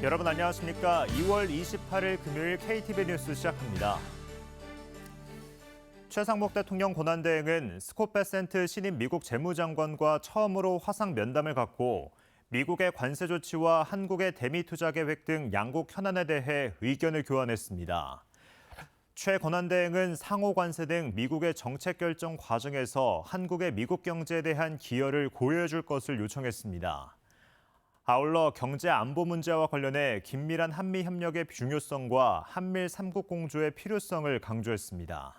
여러분 안녕하십니까? 2월 28일 금요일 KTV 뉴스 시작합니다. 최상목 대통령 고난대행은 스콧 베센트 신임 미국 재무장관과 처음으로 화상 면담을 갖고 미국의 관세 조치와 한국의 대미 투자 계획 등 양국 현안에 대해 의견을 교환했습니다. 최 권한대행은 상호 관세 등 미국의 정책 결정 과정에서 한국의 미국 경제에 대한 기여를 고려해 줄 것을 요청했습니다. 아울러 경제 안보 문제와 관련해 긴밀한 한미 협력의 중요성과 한밀 삼국 공조의 필요성을 강조했습니다.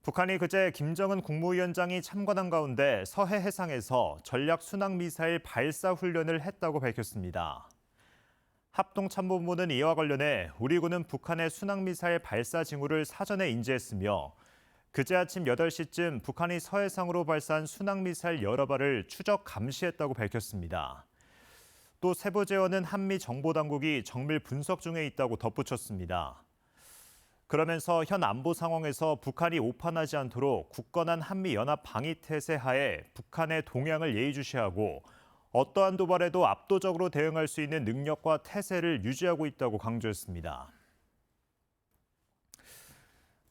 북한이 그제 김정은 국무위원장이 참관한 가운데 서해 해상에서 전략 순항 미사일 발사 훈련을 했다고 밝혔습니다. 합동참모본부는 이와 관련해 우리 군은 북한의 순항 미사일 발사 징후를 사전에 인지했으며 그제 아침 8시쯤 북한이 서해상으로 발사한 순항미사일 여러 발을 추적 감시했다고 밝혔습니다. 또 세부 재원은 한미 정보당국이 정밀 분석 중에 있다고 덧붙였습니다. 그러면서 현 안보 상황에서 북한이 오판하지 않도록 굳건한 한미 연합 방위 태세 하에 북한의 동향을 예의주시하고 어떠한 도발에도 압도적으로 대응할 수 있는 능력과 태세를 유지하고 있다고 강조했습니다.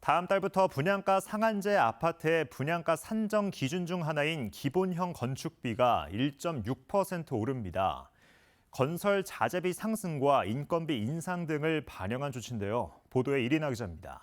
다음 달부터 분양가 상한제 아파트의 분양가 산정 기준 중 하나인 기본형 건축비가 1.6% 오릅니다. 건설 자재비 상승과 인건비 인상 등을 반영한 조치인데요. 보도에 이리나 기자입니다.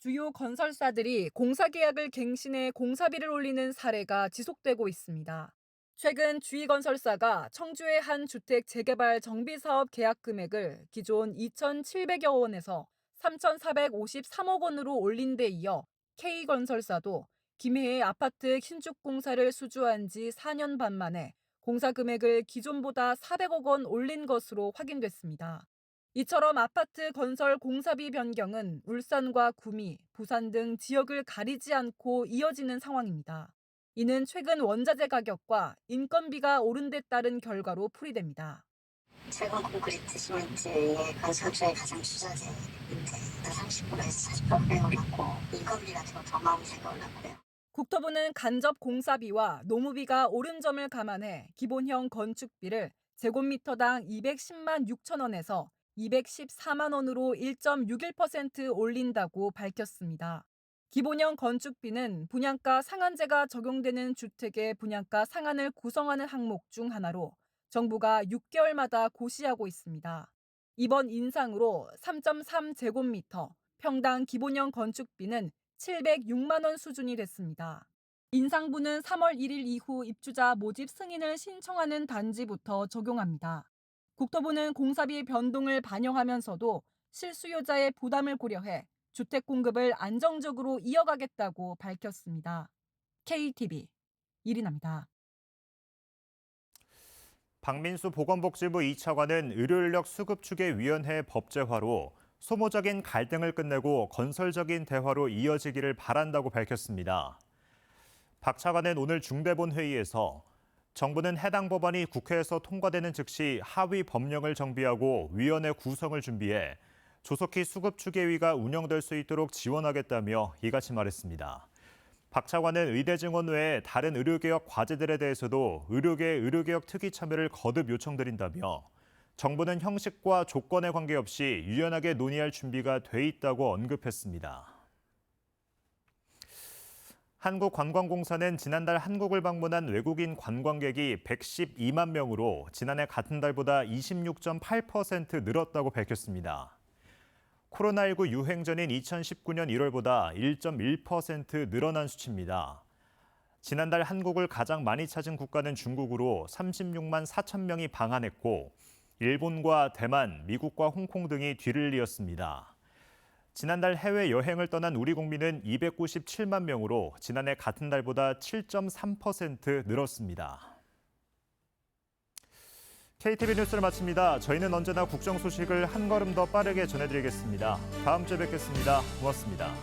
주요 건설사들이 공사 계약을 갱신해 공사비를 올리는 사례가 지속되고 있습니다. 최근 주의건설사가 청주의 한 주택 재개발 정비 사업 계약 금액을 기존 2,700여 원에서 3,453억 원으로 올린 데 이어 K건설사도 김해의 아파트 신축 공사를 수주한 지 4년 반 만에 공사 금액을 기존보다 400억 원 올린 것으로 확인됐습니다. 이처럼 아파트 건설 공사비 변경은 울산과 구미, 부산 등 지역을 가리지 않고 이어지는 상황입니다. 이는 최근 원자재 가격과 인건비가 오른 데 따른 결과로 풀이됩니다. 최근 콘크리트 시멘트의 건설주의 가장 투자재인데 30%에서 40% 올랐고 인건비 같은 거더 마음새가 올랐고요. 국토부는 간접 공사비와 노무비가 오른 점을 감안해 기본형 건축비를 제곱미터당 210만 6천 원에서 214만 원으로 1.61% 올린다고 밝혔습니다. 기본형 건축비는 분양가 상한제가 적용되는 주택의 분양가 상한을 구성하는 항목 중 하나로 정부가 6개월마다 고시하고 있습니다. 이번 인상으로 3.3제곱미터 평당 기본형 건축비는 706만 원 수준이 됐습니다. 인상분은 3월 1일 이후 입주자 모집 승인을 신청하는 단지부터 적용합니다. 국토부는 공사비 변동을 반영하면서도 실수요자의 부담을 고려해 주택 공급을 안정적으로 이어가겠다고 밝혔습니다. KTV 이리나입니다. 박민수 보건복지부 2차관은 의료인력 수급추계위원회 법제화로 소모적인 갈등을 끝내고 건설적인 대화로 이어지기를 바란다고 밝혔습니다. 박 차관은 오늘 중대본 회의에서 정부는 해당 법안이 국회에서 통과되는 즉시 하위 법령을 정비하고 위원회 구성을 준비해 조속히 수급 추계위가 운영될 수 있도록 지원하겠다며 이같이 말했습니다. 박 차관은 의대 증원 외에 다른 의료개혁 과제들에 대해서도 의료계의 의료개혁 특위 참여를 거듭 요청드린다며 정부는 형식과 조건에 관계없이 유연하게 논의할 준비가 돼 있다고 언급했습니다. 한국관광공사는 지난달 한국을 방문한 외국인 관광객이 112만 명으로 지난해 같은 달보다 26.8% 늘었다고 밝혔습니다. 코로나19 유행 전인 2019년 1월보다 1.1% 늘어난 수치입니다. 지난달 한국을 가장 많이 찾은 국가는 중국으로 36만 4천 명이 방한했고 일본과 대만, 미국과 홍콩 등이 뒤를 이었습니다. 지난달 해외 여행을 떠난 우리 국민은 297만 명으로 지난해 같은 달보다 7.3% 늘었습니다. KTV 뉴스를 마칩니다. 저희는 언제나 국정 소식을 한 걸음 더 빠르게 전해드리겠습니다. 다음 주에 뵙겠습니다. 고맙습니다.